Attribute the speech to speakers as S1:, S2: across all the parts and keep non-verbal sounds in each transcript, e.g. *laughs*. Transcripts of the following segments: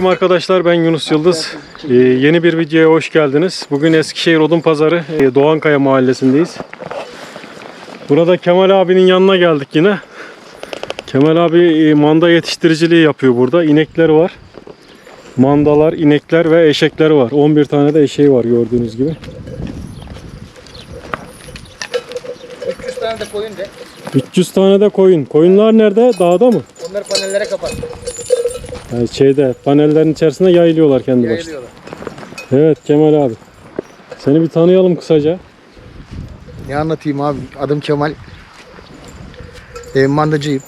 S1: Selamünaleyküm arkadaşlar ben Yunus Yıldız. Ee, yeni bir videoya hoş geldiniz. Bugün Eskişehir Odunpazarı e, Doğankaya mahallesindeyiz. Burada Kemal abinin yanına geldik yine. Kemal abi e, manda yetiştiriciliği yapıyor burada. İnekler var. Mandalar, inekler ve eşekler var. 11 tane de eşeği var gördüğünüz gibi.
S2: 300 tane de koyun de.
S1: 300 tane de koyun. Koyunlar nerede? Dağda mı?
S2: Onları panellere kapat.
S1: Yani şeyde panellerin içerisinde yayılıyorlar kendi başına.
S2: Yayılıyorlar.
S1: Evet Kemal abi. Seni bir tanıyalım kısaca.
S2: Ne anlatayım abi? Adım Kemal. E, mandacıyım.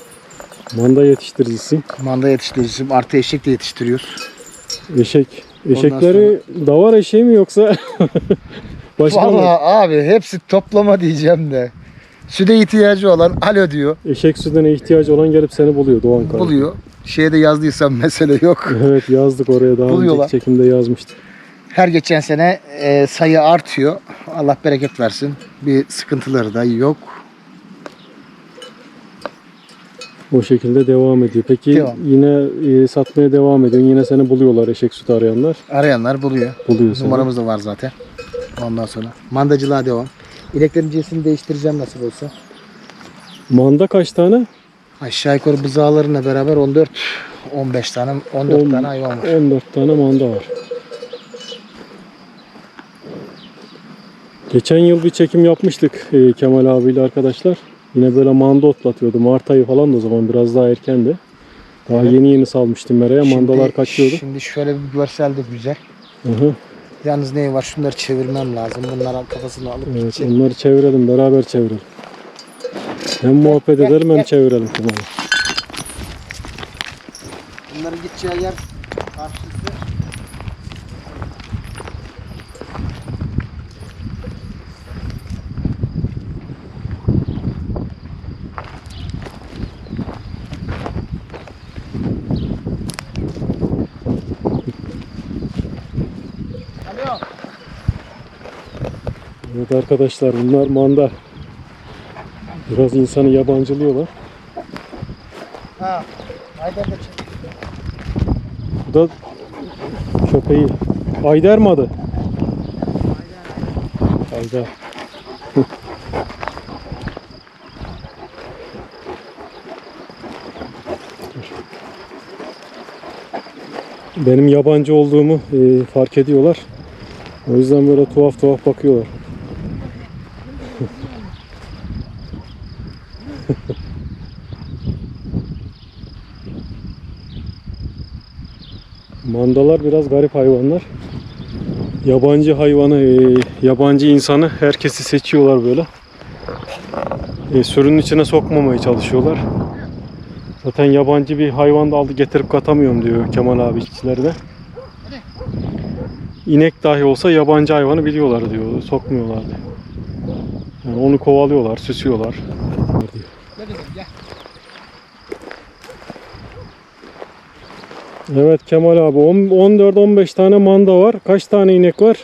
S1: Manda yetiştiricisi.
S2: Manda yetiştiricisiyim. Artı eşek de yetiştiriyoruz.
S1: Eşek. Eşekleri davar eşeği mi yoksa *laughs* başka mı?
S2: Vallahi abi hepsi toplama diyeceğim de. Süde ihtiyacı olan alo diyor.
S1: Eşek sütüne ihtiyacı olan gelip seni buluyor Doğan Kaya.
S2: Buluyor. Şeye de yazdıysam mesele yok.
S1: Evet yazdık oraya daha
S2: Buluyorlar.
S1: önceki çekimde yazmıştık.
S2: Her geçen sene e, sayı artıyor. Allah bereket versin. Bir sıkıntıları da yok.
S1: O şekilde devam ediyor. Peki
S2: Devam.
S1: yine e, satmaya devam ediyorsun. Yine seni buluyorlar eşek sütü arayanlar.
S2: Arayanlar buluyor.
S1: Buluyor seni.
S2: Numaramız da var zaten. Ondan sonra. Mandacılığa devam. İneklerin cinsini değiştireceğim nasıl olsa.
S1: Manda kaç tane?
S2: Aşağı yukarı buzağlarıyla beraber 14 15 tane 14
S1: On-
S2: tane hayvan var.
S1: 14 tane manda var. Geçen yıl bir çekim yapmıştık e, Kemal abiyle arkadaşlar. Yine böyle manda otlatıyordu. Mart ayı falan da o zaman biraz daha erkendi. Daha
S2: Evet.
S1: yeni yeni salmıştım meraya. Mandalar kaçıyordu.
S2: Şimdi şöyle bir görsel de güzel.
S1: Hı hı.
S2: Yalnız ne var? Şunları çevirmem lazım. Bunların kafasını alıp
S1: Evet,
S2: gidecek.
S1: onları çevirelim, beraber çevirelim. Hem muhabbet
S2: Gel,
S1: edelim hem
S2: gel.
S1: çevirelim Kemal'i.
S2: Bunların gideceği yer karşısı.
S1: Evet arkadaşlar bunlar manda. Biraz insanı yabancılıyorlar.
S2: Ha. Haydar da çek.
S1: Bu da köpeği. Ayder mi adı? Ayder. *laughs* Benim yabancı olduğumu e, fark ediyorlar. O yüzden böyle tuhaf tuhaf bakıyorlar. *laughs* Mandalar biraz garip hayvanlar. Yabancı hayvanı, e, yabancı insanı herkesi seçiyorlar böyle. E, sürünün içine sokmamaya çalışıyorlar. Zaten yabancı bir hayvan da aldı getirip katamıyorum diyor Kemal abi işçilerine. İnek dahi olsa yabancı hayvanı biliyorlar diyor, sokmuyorlar diyor. Yani onu kovalıyorlar, süsüyorlar. diyor.
S2: Ne dedim gel.
S1: Evet Kemal abi 14-15 tane manda var. Kaç tane inek var?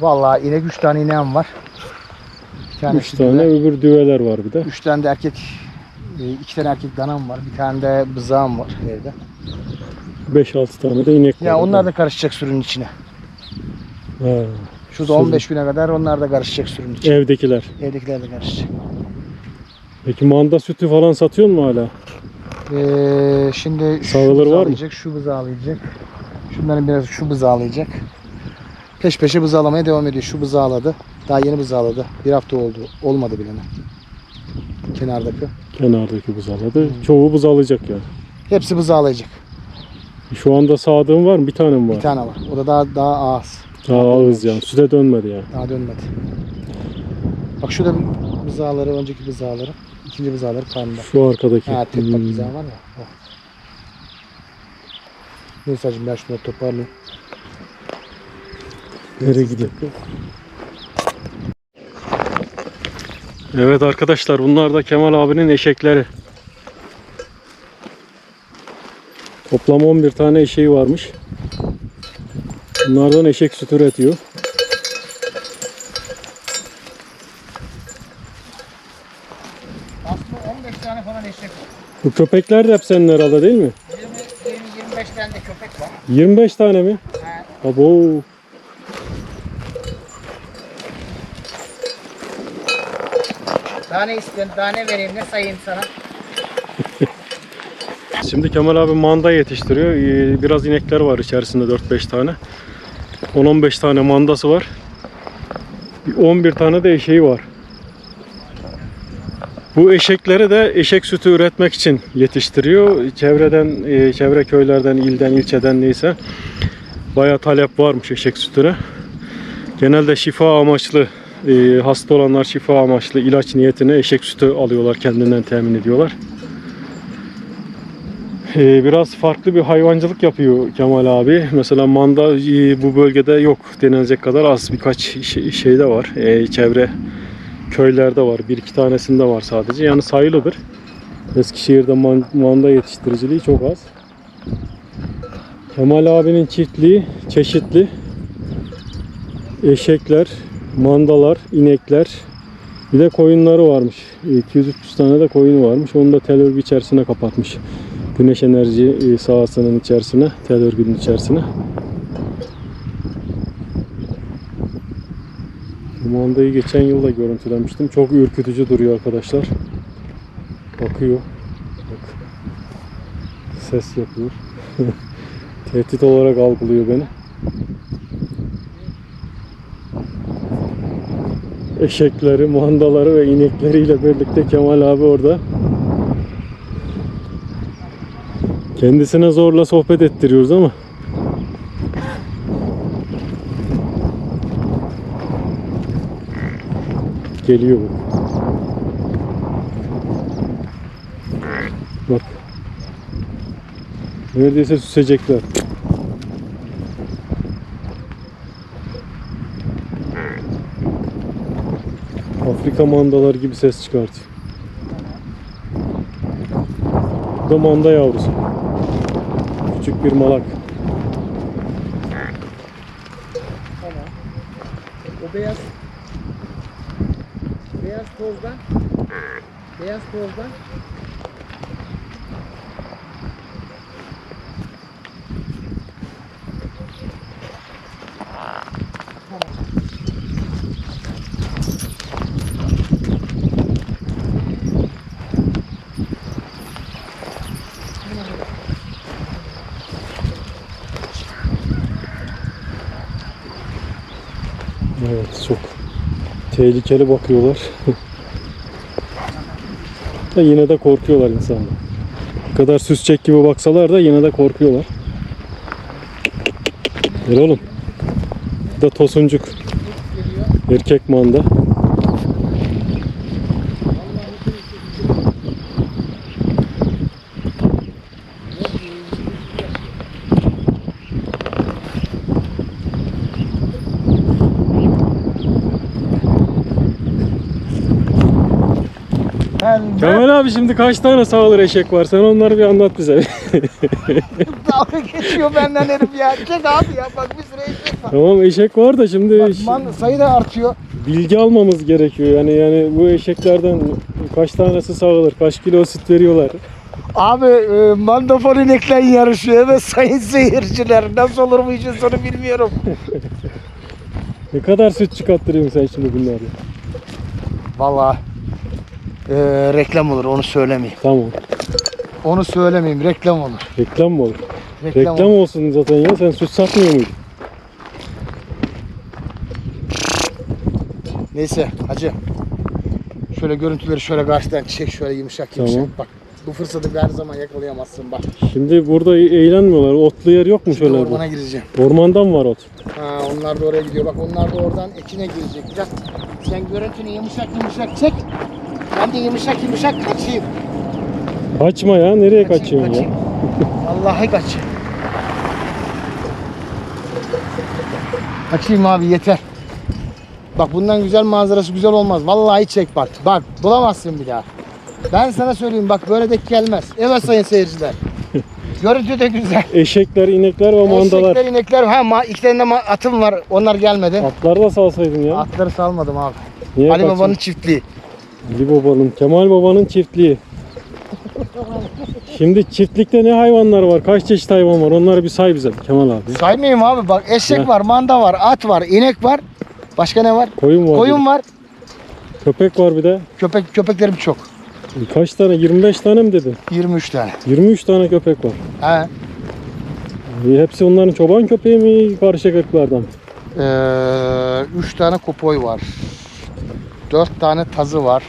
S2: Vallahi inek 3 tane ineğim var. Bir
S1: 3
S2: tanesi
S1: tane
S2: düve.
S1: öbür düveler var bir de.
S2: Üç tane de erkek, e, iki tane erkek danam var. Bir tane de bızağım var evde.
S1: 5-6 tane de inek var.
S2: Ya onlar da karışacak sürünün içine.
S1: Ha,
S2: Şurada
S1: Sürü.
S2: 15 güne kadar onlar da karışacak sürünün içine.
S1: evdekiler.
S2: Evdekiler de karışacak.
S1: Peki manda sütü falan satıyor mu hala?
S2: Ee, şimdi şu
S1: Sağılır var mı?
S2: bızağlayacak, şu bızağlayacak. Şunların biraz şu bızağlayacak. Peş peşe bızağlamaya devam ediyor. Şu bızağladı. Daha yeni bızağladı. Bir hafta oldu. Olmadı bile. Kenardaki.
S1: Kenardaki buzaladı. Çoğu buzalacak yani.
S2: Hepsi bızağlayacak.
S1: Şu anda sağdığın var mı? Bir tane mi
S2: Bir
S1: var?
S2: tane var. O da daha daha az.
S1: Daha ağız yani. Süte dönmedi yani.
S2: Daha dönmedi. Bak şurada bızağları, önceki bızağları, ikinci bızağları karnında.
S1: Şu arkadaki.
S2: Ha tek bak
S1: Hmm.
S2: bızağı var ya. O. Hacım ben şunları toparlayayım.
S1: Nereye gidiyor? Evet arkadaşlar bunlar da Kemal abinin eşekleri. Toplam 11 tane eşeği varmış. Bunlardan eşek sütü üretiyor.
S2: Aslında 15 tane falan eşek var.
S1: Bu köpekler de hep senin herhalde değil mi?
S2: 20, 20, 25 25 tane de köpek var.
S1: 25 tane mi?
S2: He.
S1: Abo.
S2: Daha ne istiyorsun? Daha ne vereyim? Ne sayayım sana? *laughs*
S1: Şimdi Kemal abi manda yetiştiriyor. Ee, Biraz inekler var içerisinde 4-5 tane. 10-15 tane mandası var. Bir 11 tane de eşeği var. Bu eşekleri de eşek sütü üretmek için yetiştiriyor. Çevreden, e, çevre köylerden, ilden, ilçeden neyse bayağı talep varmış eşek sütüne. Genelde şifa amaçlı, e, hasta olanlar şifa amaçlı ilaç niyetine eşek sütü alıyorlar, kendinden temin ediyorlar. Ee, biraz farklı bir hayvancılık yapıyor Kemal abi. Mesela manda e, bu bölgede yok denilecek kadar az. Birkaç şey, şeyde var. Ee, çevre köylerde var. Bir iki tanesinde var sadece. Yani sayılıdır. Eskişehir'de man- manda yetiştiriciliği çok az. Kemal abinin çiftliği çeşitli. Eşekler, mandalar, inekler, bir de koyunları varmış. 200-300 tane de koyunu varmış. Onu da tel örgü içerisine kapatmış. Güneş enerji e, sahasının içerisine, tel örgünün içerisine. Bu mandayı geçen yıl da görüntülemiştim. Çok ürkütücü duruyor arkadaşlar. Bakıyor. Bak. Ses yapıyor. *laughs* Tehdit olarak algılıyor beni. Eşekleri, mandaları ve inekleriyle birlikte Kemal abi orada. Kendisine zorla sohbet ettiriyoruz ama. Geliyor bu. Bak. Neredeyse süsecekler. Afrika mandalar gibi ses çıkartıyor. Bu da manda yavrusu. Küçük bir malak.
S2: O beyaz tozdan beyaz tozdan
S1: Evet çok tehlikeli bakıyorlar. *laughs* da yine de korkuyorlar insanlar. Ne kadar süsçek gibi baksalar da yine de korkuyorlar. Gel oğlum. Bu da tosuncuk. Erkek manda. Kemal abi şimdi kaç tane sağılır eşek var? Sen onları bir anlat bize. *laughs*
S2: dalga geçiyor benden herif ya. Çek abi ya bak bir sürü eşek var.
S1: tamam eşek var da şimdi
S2: Bak man, sayı da artıyor.
S1: bilgi almamız gerekiyor. Yani yani bu eşeklerden kaç tanesi sağılır? Kaç kilo süt veriyorlar?
S2: Abi e, mandafon inekler yarışıyor ve sayın seyirciler nasıl olur bu işin sonu bilmiyorum.
S1: Ne kadar süt çıkarttırıyorsun sen şimdi bunları?
S2: Vallahi e, reklam olur onu söylemeyeyim.
S1: Tamam.
S2: Onu söylemeyeyim reklam olur.
S1: Reklam mı olur?
S2: Reklam,
S1: Reklam
S2: olur.
S1: olsun zaten ya. Sen süt satmıyor muydun?
S2: Neyse hacı. Şöyle görüntüleri şöyle karşıdan çek şöyle yumuşak yumuşak.
S1: Tamam.
S2: Bak bu fırsatı her zaman yakalayamazsın bak.
S1: Şimdi burada e- eğlenmiyorlar. Otlu yer yok mu
S2: Şimdi
S1: şöyle?
S2: ormana gireceğim.
S1: bir? Ormandan var ot.
S2: Ha onlar da oraya gidiyor. Bak onlar da oradan ekine girecekler. Sen görüntünü yumuşak yumuşak çek. Ben de yumuşak yumuşak kaçayım.
S1: Kaçma ya. Nereye kaçıyorsun ya?
S2: Vallahi kaç. Kaçayım abi yeter. Bak bundan güzel manzarası güzel olmaz. Vallahi çek bak. Bak bulamazsın bir daha. Ben sana söyleyeyim bak böyle denk gelmez. Evet sayın *laughs* seyirciler. Görüntü de güzel.
S1: Eşekler, inekler ve mandalar.
S2: Eşekler, inekler. Ha ma iki tane de ma- atım var. Onlar gelmedi.
S1: Atları da salsaydın ya.
S2: Atları salmadım abi.
S1: Niye
S2: Ali
S1: kaçıyorsun?
S2: Baba'nın çiftliği.
S1: Ali Baba'nın, Kemal Baba'nın çiftliği. Şimdi çiftlikte ne hayvanlar var? Kaç çeşit hayvan var? Onları bir say bize Kemal abi.
S2: Saymayayım abi bak eşek
S1: Ya.
S2: var, manda var, at var, inek var. Başka ne var?
S1: Koyun var.
S2: Koyun var.
S1: Köpek var bir de.
S2: Köpek köpeklerim çok.
S1: Kaç tane? 25 tane mi dedin?
S2: 23 tane.
S1: 23 tane köpek var.
S2: He.
S1: E, hepsi onların çoban köpeği mi? Karışık ırklardan.
S2: Ee, 3 tane kopoy var. 4 tane tazı var.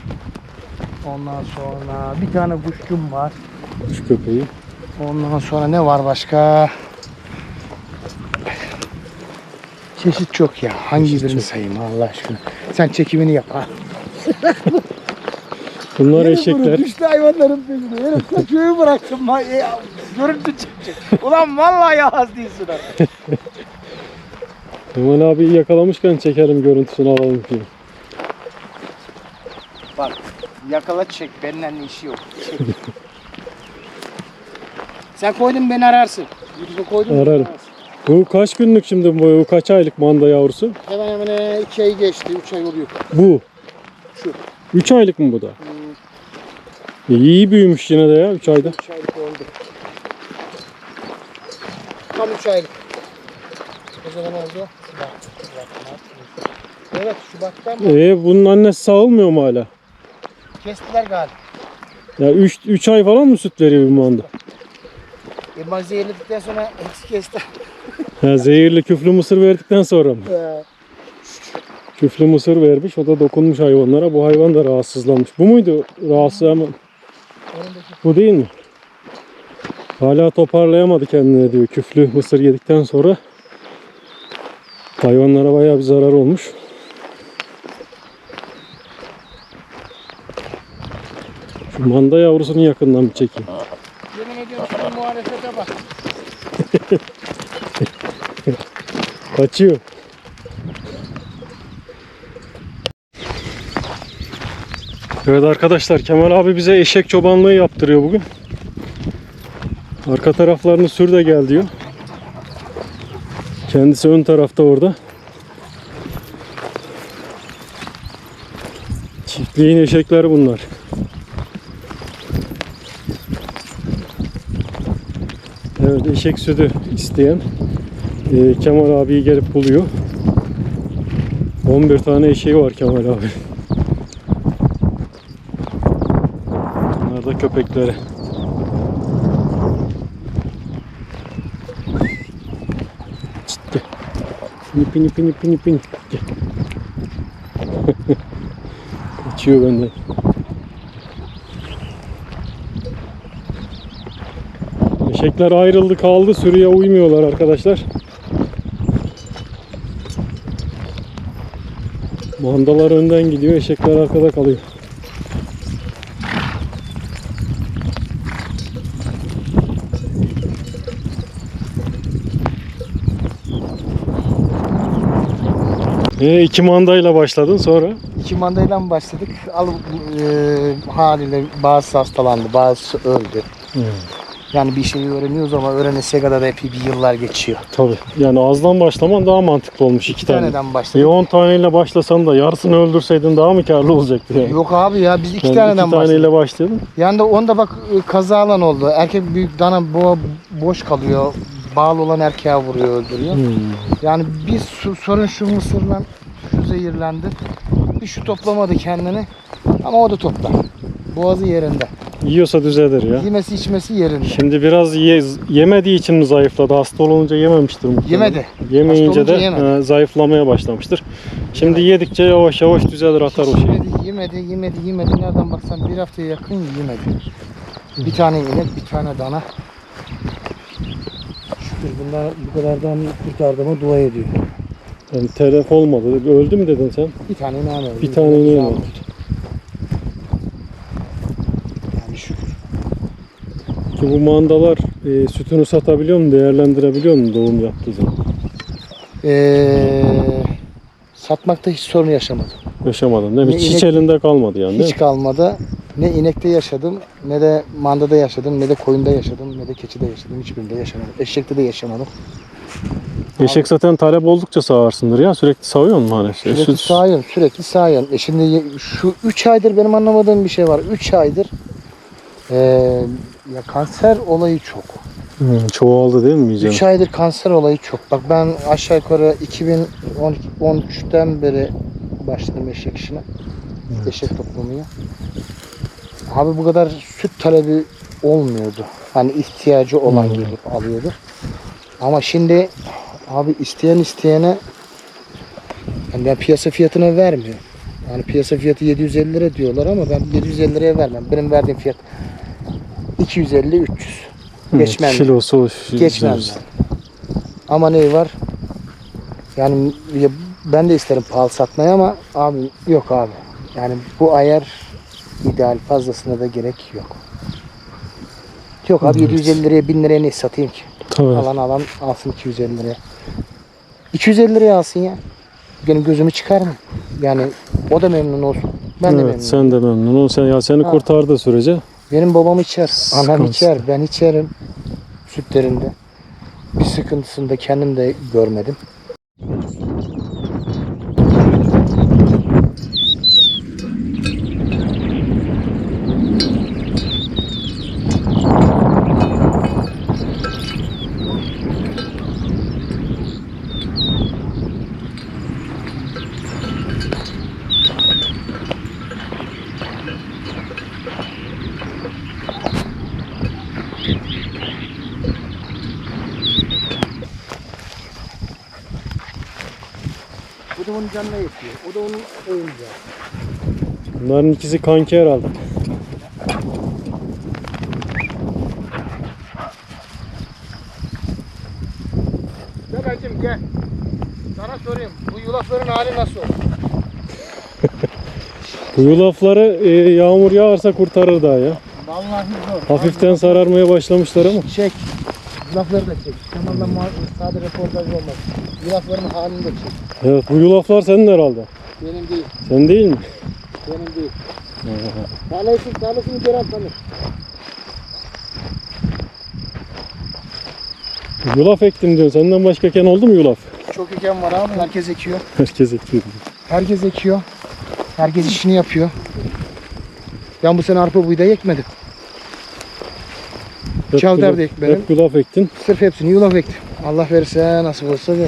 S2: Ondan sonra bir tane kuşçum var.
S1: Kuş köpeği.
S2: Ondan sonra ne var başka? Çeşit çok ya. Hangi
S1: Çeşit
S2: birini
S1: çok.
S2: sayayım Allah aşkına? Sen çekimini yap ha. *laughs*
S1: Bunlar
S2: Yine
S1: eşekler.
S2: bunu Düştü hayvanların peşine. Herif kaçığı bıraktım. E, görüntü çekecek. Ulan vallahi az değilsin artık.
S1: Kemal *laughs* abi yakalamışken çekelim görüntüsünü alalım ki.
S2: Yakala çek. Benimle işi yok. Çek. Sen koydun beni ararsın. YouTube'a koydun beni
S1: Ararım.
S2: ararsın.
S1: Bu kaç günlük şimdi bu? Bu kaç aylık manda yavrusu?
S2: Hemen hemen 2 ay geçti. 3 ay oluyor.
S1: Bu.
S2: Şu.
S1: 3 aylık mı bu da? E, İyi büyümüş yine de ya 3 ayda.
S2: 3 aylık oldu. Tam 3 aylık. Ne zaman oldu? Şubat. Şubat, Mart. Evet Şubat'tan mı?
S1: E bunun annesi sağılmıyor mu hala?
S2: Kestiler galiba.
S1: Ya 3 3 ay falan mı süt veriyor bu manda?
S2: E, mazi yenildikten sonra hepsi kesti.
S1: Ha, zehirli küflü mısır verdikten sonra mı?
S2: Ee,
S1: Küflü mısır vermiş o da dokunmuş hayvanlara. Bu hayvan da rahatsızlanmış. Bu muydu rahatsız ama bu değil mi? Hala toparlayamadı kendine diyor. Küflü mısır yedikten sonra hayvanlara bayağı bir zarar olmuş. Manda yavrusunu yakından bir çekeyim.
S2: Yemin ediyorum şunun muhalefete bak. *laughs*
S1: Kaçıyor. Evet arkadaşlar Kemal abi bize eşek çobanlığı yaptırıyor bugün. Arka taraflarını sür de gel diyor. Kendisi ön tarafta orada. Çiftliğin eşekleri bunlar. Evet eşek sütü isteyen e, Kemal abiyi gelip buluyor. 11 tane eşeği var Kemal abi. Bunlar da köpekleri. Gel. Pini pini pini pini pini. Kaçıyor benden. Eşekler ayrıldı kaldı sürüye uymuyorlar arkadaşlar. Mandalar önden gidiyor, eşekler arkada kalıyor. E, iki mandayla başladın sonra.
S2: İki mandayla mı başladık? Al e, haliyle bazı hastalandı, bazısı öldü. Yani bir şeyi öğreniyoruz ama öğrenesiye kadar da epey bir yıllar geçiyor.
S1: Tabii. Yani azdan başlaman daha mantıklı olmuş iki
S2: İki
S1: tane.
S2: taneden
S1: E
S2: başladık.
S1: 10 taneyle başlasan da yarısını öldürseydin daha mı karlı olacaktı yani?
S2: Yok abi ya biz iki
S1: Yani
S2: taneden
S1: iki
S2: başladık.
S1: taneyle başladın.
S2: Yani de onda bak e, kaza alan oldu. Erkek büyük dana boğa boş kalıyor. Bağlı olan erkeğe vuruyor öldürüyor.
S1: Hmm.
S2: Yani bir su- sorun şu mısırla şu zehirlendi. Bir şu toplamadı kendini. Ama o da toplar. Boğazı yerinde.
S1: Yiyorsa düzelir ya.
S2: Yemesi içmesi yerinde.
S1: Şimdi biraz ye- yemediği için mi zayıfladı? Hasta olunca yememiştir muhtemelen.
S2: Yemedi.
S1: Yemeyince de
S2: yemedi.
S1: e, zayıflamaya başlamıştır. Şimdi yedikçe yavaş yavaş düzelir atar o
S2: Hiç
S1: şey.
S2: yemedi, yemedi, yemedi, yemedi. Nereden baksan bir haftaya yakın yemedi. Bir tane inek, bir tane dana. Şükür bunlar bu kadardan kurtardığıma dua ediyor.
S1: Yani telef olmadı. Öldü mü dedin sen?
S2: Bir tane ineğim.
S1: Bir tane ineğim oldu.
S2: Yani şükür.
S1: Ki bu mandalar e, sütünü satabiliyor mu? Değerlendirebiliyor mu doğum yaptığı zaman?
S2: Ee, satmakta hiç sorun yaşamadım.
S1: Yaşamadın değil mi?
S2: Ne
S1: Hiç
S2: inek-
S1: elinde kalmadı yani değil
S2: Hiç
S1: mi?
S2: kalmadı. Ne inekte yaşadım, ne de mandada yaşadım, ne de koyunda yaşadım, ne de keçide yaşadım. Hiçbirinde yaşamadım. Eşekte de yaşamadım.
S1: Eşek zaten talep oldukça sağarsındır ya. Sürekli sağıyor mu hani? Şey,
S2: Sürekli
S1: süt-
S2: sağıyorum, sürekli sağıyorum. E şimdi ye- şu 3 aydır benim anlamadığım bir şey var. 3 aydır Ee, ya kanser olayı çok.
S1: Hı, çoğaldı değil mi iyice?
S2: 3 aydır kanser olayı çok. Bak ben aşağı yukarı 2013'ten beri başladım eşek işine. Eşek toplamaya. Abi bu kadar süt talebi olmuyordu. Hani ihtiyacı olan
S1: Hmm.
S2: gelip alıyordu. Ama şimdi abi isteyen isteyene yani ben piyasa fiyatına vermiyorum. Yani piyasa fiyatı 750 lira diyorlar ama ben 750 liraya vermem. Benim verdiğim fiyat 250 300.
S1: Hı,
S2: Geçmem.
S1: Kilosu
S2: ben. Ama ne var? Yani ya ben de isterim pahalı satmayı ama abi yok abi. Yani bu ayar ideal fazlasına da gerek yok. Yok abi
S1: Evet.
S2: 750 liraya 1000 liraya ne satayım ki?
S1: Tabii.
S2: Alan alan alsın 250 liraya. 250 liraya alsın ya. Benim gözümü çıkar mı? Yani o da memnun olsun. Ben de memnun
S1: evet, sen de memnun ol. Sen ya seni
S2: Ha.
S1: kurtardığı sürece
S2: Benim babam içer, anam içer, ben içerim sütlerinde. Bir sıkıntısını da kendim de görmedim. Da onun canına yetiyor. O da onun oyuncağı.
S1: bunların ikisi kanki herhalde.
S2: Gel gel. Sana sorayım. Bu yulafların hali nasıl? *laughs*
S1: Bu yulafları e, yağmur yağarsa kurtarır daha ya.
S2: Vallahi zor.
S1: Hafiften sararmaya başlamışlar ama.
S2: Çek. Yulafları da çek. Ma- sadece reportaj olmaz. Yulafların halini de çek.
S1: Evet bu yulaflar senin herhalde.
S2: Benim değil.
S1: Sen değil mi?
S2: Benim değil. Tarlasını, tarlasını gören tanır.
S1: Yulaf ektim diyorsun. Senden başka eken oldu mu yulaf?
S2: Çok eken var abi. Herkes ekiyor.
S1: Herkes ekiyor.
S2: Herkes ekiyor. Herkes işini yapıyor. Ben bu sene arpa buğday ekmedim.
S1: Hep
S2: Çavdar da ekmedim.
S1: Hep yulaf ektin.
S2: Sırf hepsini yulaf ektim. Allah verirse nasip olsa da.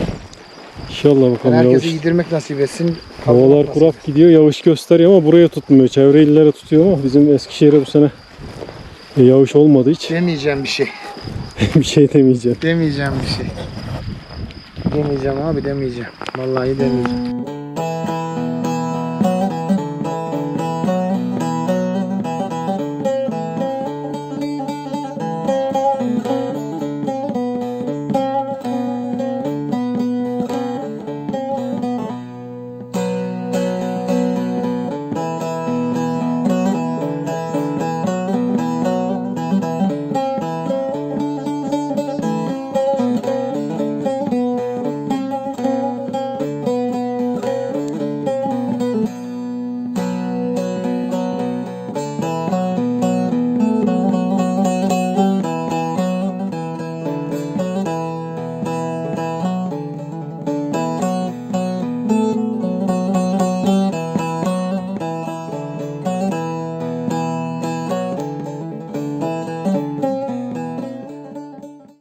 S1: İnşallah
S2: Yani
S1: bakalım
S2: herkese
S1: yağış.
S2: yedirmek nasip etsin.
S1: Havalar kurak gidiyor. Yağış gösteriyor ama buraya tutmuyor. Çevre illere tutuyor ama bizim Eskişehir'e bu sene e, yağış olmadı hiç. *laughs*
S2: Demeyeceğim bir şey.
S1: bir şey demeyeceğim.
S2: Demeyeceğim bir şey. Demeyeceğim abi demeyeceğim. Vallahi demeyeceğim.